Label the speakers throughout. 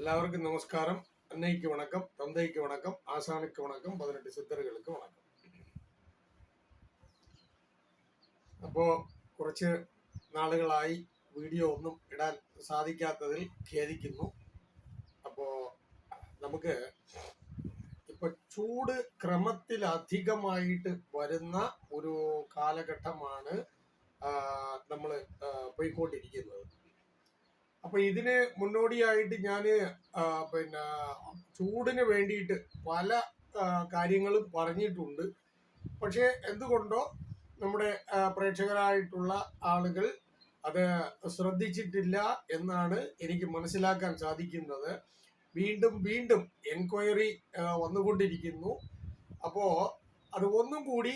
Speaker 1: எல்லாருக்கும் நமஸ்காரம் அன்னைக்கு வணக்கம் தந்தைக்கு வணக்கம் ஆசானுக்கு வணக்கம் பதினெட்டு சித்தர்களுக்கு வணக்கம் അപ്പോ കുറച്ച് നാളുകളായി വീഡിയോ ഒന്നും ഇടാൻ സാധിക്കാത്തതിൽ ഖേദിക്കുന്നു അപ്പോ നമുക്ക് ഇപ്പൊ ചൂട് ക്രമത്തിലധികമായിട്ട് വരുന്ന ഒരു കാലഘട്ടമാണ് നമ്മൾ പോയിക്കൊണ്ടിരിക്കുന്നത് അപ്പൊ ഇതിന് മുന്നോടിയായിട്ട് ഞാൻ പിന്നെ ചൂടിന് വേണ്ടിയിട്ട് പല കാര്യങ്ങളും പറഞ്ഞിട്ടുണ്ട്. പക്ഷെ എന്തുകൊണ്ടോ നമ്മുടെ പ്രേക്ഷകരായിട്ടുള്ള ആളുകൾ അത് ശ്രദ്ധിച്ചിട്ടില്ല എന്നാണ് എനിക്ക് മനസ്സിലാക്കാൻ സാധിക്കുന്നത്. വീണ്ടും വീണ്ടും എൻക്വയറി വന്നുകൊണ്ടിരിക്കുന്നു. അപ്പോൾ അത് ഒന്നും കൂടി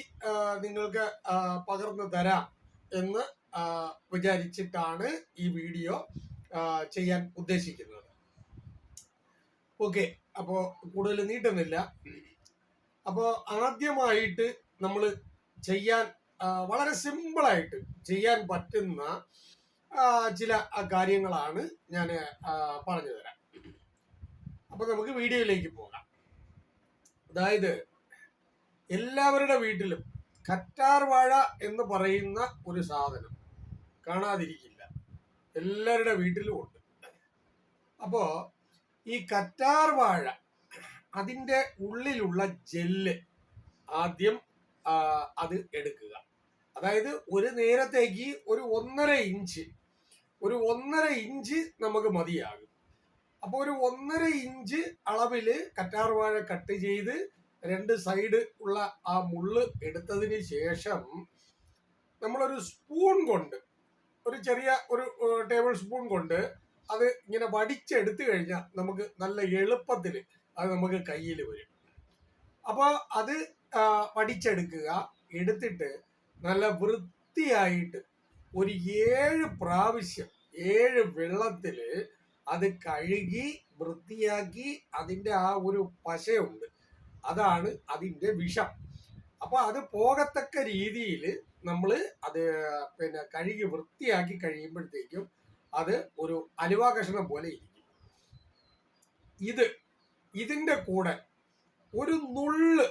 Speaker 1: നിങ്ങൾക്ക് പകർന്നു തരാം എന്ന് വിചാരിച്ചിട്ടാണ് ഈ വീഡിയോ ചെയ്യാൻ ഉദ്ദേശിക്കുന്നത്. ഓക്കെ അപ്പോ കൂടുതൽ നീട്ടുന്നില്ല അപ്പോ ആദ്യമായിട്ട് നമ്മൾ ചെയ്യാൻ വളരെ സിമ്പിളായിട്ട് ചെയ്യാൻ പറ്റുന്ന ചില കാര്യങ്ങളാണ് ഞാൻ പറഞ്ഞു തരാം. അപ്പൊ നമുക്ക് വീഡിയോയിലേക്ക് പോകാം. അതായത് എല്ലാവരുടെ വീട്ടിലും കറ്റാർ വാഴ എന്ന് പറയുന്ന ഒരു സാധനം കാണാതിരിക്കില്ല. എല്ലാവരുടെ വീട്ടിലും ഉണ്ട്. അപ്പോ ഈ കറ്റാർ വാഴ അതിന്റെ ഉള്ളിലുള്ള ജെല്ല് ആദ്യം അത് എടുക്കുക. അതായത് ഒരു നേരത്തേക്ക് ഒരു ഒന്നര ഇഞ്ച് ഒരു ഒന്നര ഇഞ്ച് നമുക്ക് മതിയാകും. അപ്പോൾ ഒരു ഒന്നര ഇഞ്ച് അളവിൽ കറ്റാർ വാഴ കട്ട് ചെയ്ത് രണ്ട് സൈഡ് ഉള്ള ആ മുള്ള് എടുത്തതിന് ശേഷം നമ്മളൊരു സ്പൂൺ കൊണ്ട് ഒരു ചെറിയ ഒരു ടേബിൾ സ്പൂൺ കൊണ്ട് അത് ഇങ്ങനെ വടിച്ചെടുത്തു കഴിഞ്ഞാൽ നമുക്ക് നല്ല എളുപ്പത്തിൽ അത് നമുക്ക് കയ്യിൽ വരും. അപ്പോൾ അത് വടിച്ചെടുക്കുക. എടുത്തിട്ട് നല്ല വൃത്തിയായിട്ട് ഒരു ഏഴ് പ്രാവശ്യം ഏഴ് വെള്ളത്തിൽ അത് കഴുകി വൃത്തിയാക്കി അതിന്റെ ആ ഒരു പശയുണ്ട്. അതാണ് അതിന്റെ വിഷം. അപ്പൊ അത് പോകത്തക്ക രീതിയിൽ നമ്മൾ അത് പിന്നെ കഴുകി വൃത്തിയാക്കി കഴിയുമ്പോഴത്തേക്കും അത് ഒരു അലുവ കഷണം പോലെ ഇരിക്കും. ഇത് ഇതിന്റെ കൂടെ ഒരു നുള്ള്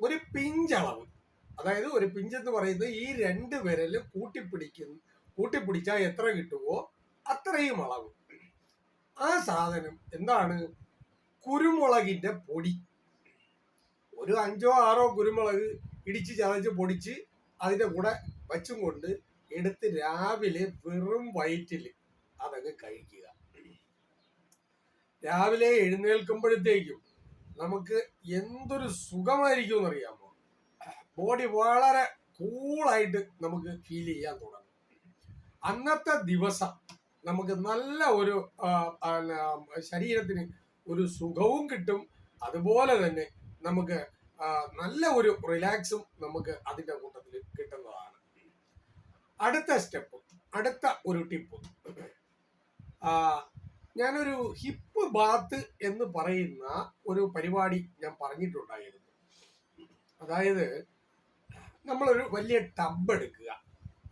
Speaker 1: ഒരു പിഞ്ചളവ് അതായത് ഒരു പിഞ്ച് എന്ന് പറയുന്നത് ഈ രണ്ട് വിരൽ കൂട്ടിപ്പിടിക്കും കൂട്ടിപ്പിടിച്ചാൽ എത്ര കിട്ടുമോ അത്രയും അളവ്. ആ സാധനം എന്താണ്? കുരുമുളകിന്റെ പൊടി. ഒരു അഞ്ചോ ആറോ കുരുമുളക് ഇടിച്ച് ചതച്ച് പൊടിച്ച് അതിന്റെ കൂടെ വച്ചും കൊണ്ട് എടുത്ത് രാവിലെ വെറും വയറ്റിൽ അതങ്ങ് കഴിക്കുക. രാവിലെ എഴുന്നേൽക്കുമ്പോഴത്തേക്കും നമുക്ക് എന്തൊരു സുഖമായിരിക്കും എന്നറിയാമോ? ബോഡി വളരെ കൂളായിട്ട് നമുക്ക് ഫീൽ ചെയ്യാൻ തുടങ്ങും. അന്നത്തെ ദിവസം നമുക്ക് നല്ല ഒരു ശരീരത്തിന് ഒരു സുഖവും കിട്ടും. അതുപോലെ തന്നെ നമുക്ക് നല്ല ഒരു റിലാക്സും നമുക്ക് അതിന്റെ കൂട്ടത്തിൽ കിട്ടുന്നതാണ്. അടുത്ത സ്റ്റെപ്പ് അടുത്ത ഒരു ടിപ്പ് ഞാനൊരു ഹിപ്പ് ബാത്ത് എന്ന് പറയുന്ന ഒരു പരിപാടി ഞാൻ പറഞ്ഞിട്ടുണ്ടായിരുന്നു. അതായത് നമ്മളൊരു വലിയ ടബ് എടുക്കുക.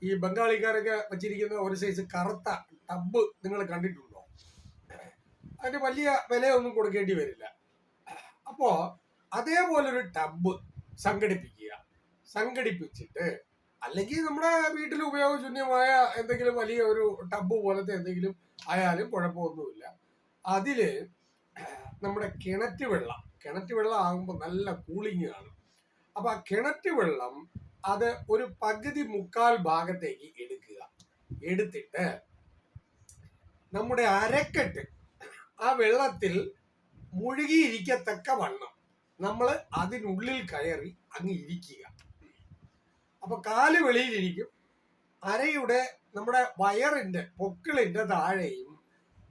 Speaker 1: ഈ ബംഗാളിക്കാരൊക്കെ വെച്ചിരിക്കുന്ന ഒരു സൈസ് കറുത്ത ടബ് നിങ്ങൾ കണ്ടിട്ടുണ്ടോ? അതിന് വലിയ വിലയൊന്നും കൊടുക്കേണ്ടി വരില്ല. അപ്പോ അതേപോലൊരു ടബ് സംഘടിപ്പിക്കുക. സംഘടിപ്പിച്ചിട്ട് അല്ലെങ്കിൽ നമ്മുടെ വീട്ടിൽ ഉപയോഗശൂന്യമായ എന്തെങ്കിലും വലിയ ഒരു ടബ് പോലത്തെ എന്തെങ്കിലും ആയാലും കുഴപ്പമൊന്നുമില്ല. അതിൽ നമ്മുടെ കിണറ്റ് വെള്ളം കിണറ്റ് വെള്ളം ആകുമ്പോൾ നല്ല കൂളിംഗ് ആണ്. അപ്പൊ ആ കിണറ്റ് വെള്ളം അത് ഒരു പകുതി മുക്കാൽ ഭാഗത്തേക്ക് എടുക്കുക. എടുത്തിട്ട് നമ്മുടെ അരക്കെട്ട് ആ വെള്ളത്തിൽ മുഴുകിയിരിക്കത്തക്ക വണ്ണം നമ്മൾ അതിനുള്ളിൽ കയറി അങ്ങ് ഇരിക്കുക. അപ്പൊ കാൽ വെളിയിലിരിക്കും. അരയുടെ നമ്മുടെ വയറിന്റെ പൊക്കിളിന്റെ താഴെയും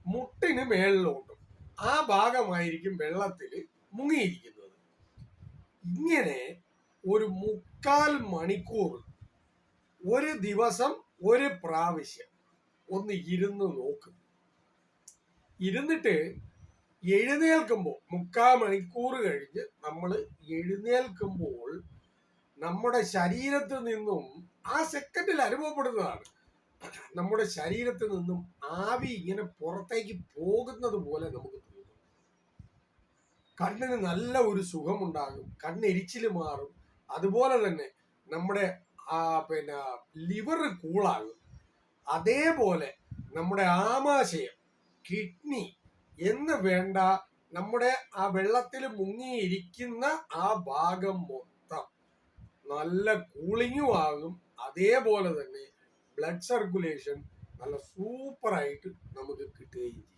Speaker 1: മുട്ടിന് മേളിലോട്ടും ആ ഭാഗമായിരിക്കും വെള്ളത്തിൽ മുങ്ങിയിരിക്കുന്നത്. ഇങ്ങനെ ഒരു മുക്കാൽ മണിക്കൂർ ഒരു ദിവസം ഒരു പ്രാവശ്യം ഒന്ന് ഇരുന്ന് നോക്കും. ഇരുന്നിട്ട് എഴുന്നേൽക്കുമ്പോൾ മുക്കാൽ മണിക്കൂർ കഴിഞ്ഞ് നമ്മൾ എഴുന്നേൽക്കുമ്പോൾ നമ്മുടെ ശരീരത്തിൽ നിന്നും ആ സെക്കൻഡിൽ അനുഭവപ്പെടുന്നതാണ്. നമ്മുടെ ശരീരത്തിൽ നിന്നും ആവി ഇങ്ങനെ പുറത്തേക്ക് പോകുന്നത് പോലെ നമുക്ക് തോന്നും. കണ്ണിന് നല്ല ഒരു സുഖമുണ്ടാകും കണ്ണെരിച്ചിൽ മാറും. അതുപോലെ തന്നെ നമ്മുടെ പിന്നെ ലിവർ കൂളാകും അതേപോലെ നമ്മുടെ ആമാശയം കിഡ്നി എന്ന് വേണ്ട. നമ്മുടെ ആ വെള്ളത്തിൽ മുങ്ങിയിരിക്കുന്ന ആ ഭാഗം മൊത്തം നല്ല കൂളിങ്ങും ആകും. അതേപോലെ തന്നെ ബ്ലഡ് സർക്കുലേഷൻ നല്ല സൂപ്പറായിട്ട് നമുക്ക് കിട്ടുകയും ചെയ്യും.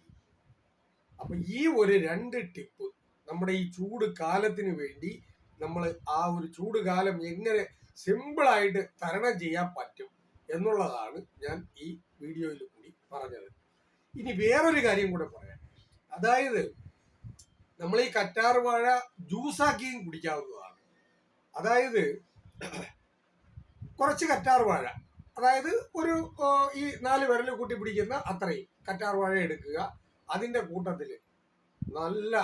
Speaker 1: അപ്പൊ ഈ ഒരു രണ്ട് ടിപ്പ് നമ്മുടെ ഈ ചൂട് കാലത്തിന് വേണ്ടി നമ്മൾ ആ ഒരു ചൂട് കാലം എങ്ങനെ സിമ്പിളായിട്ട് തരണം ചെയ്യാൻ പറ്റും എന്നുള്ളതാണ് ഞാൻ ഈ വീഡിയോയിൽ കൂടി പറഞ്ഞത്. ഇനി വേറൊരു കാര്യം കൂടെ പറയാം. അതായത് നമ്മൾ ഈ കറ്റാർ വാഴ ജ്യൂസാക്കിയും കുടിക്കാവുന്നതാണ്. അതായത് കുറച്ച് കറ്റാർ വാഴ. അതായത് ഒരു ഈ നാല് വിരൽ കൂട്ടി പിടിക്കുന്ന അത്രയും കറ്റാർ വാഴ എടുക്കുക. അതിന്റെ കൂട്ടത്തിൽ നല്ല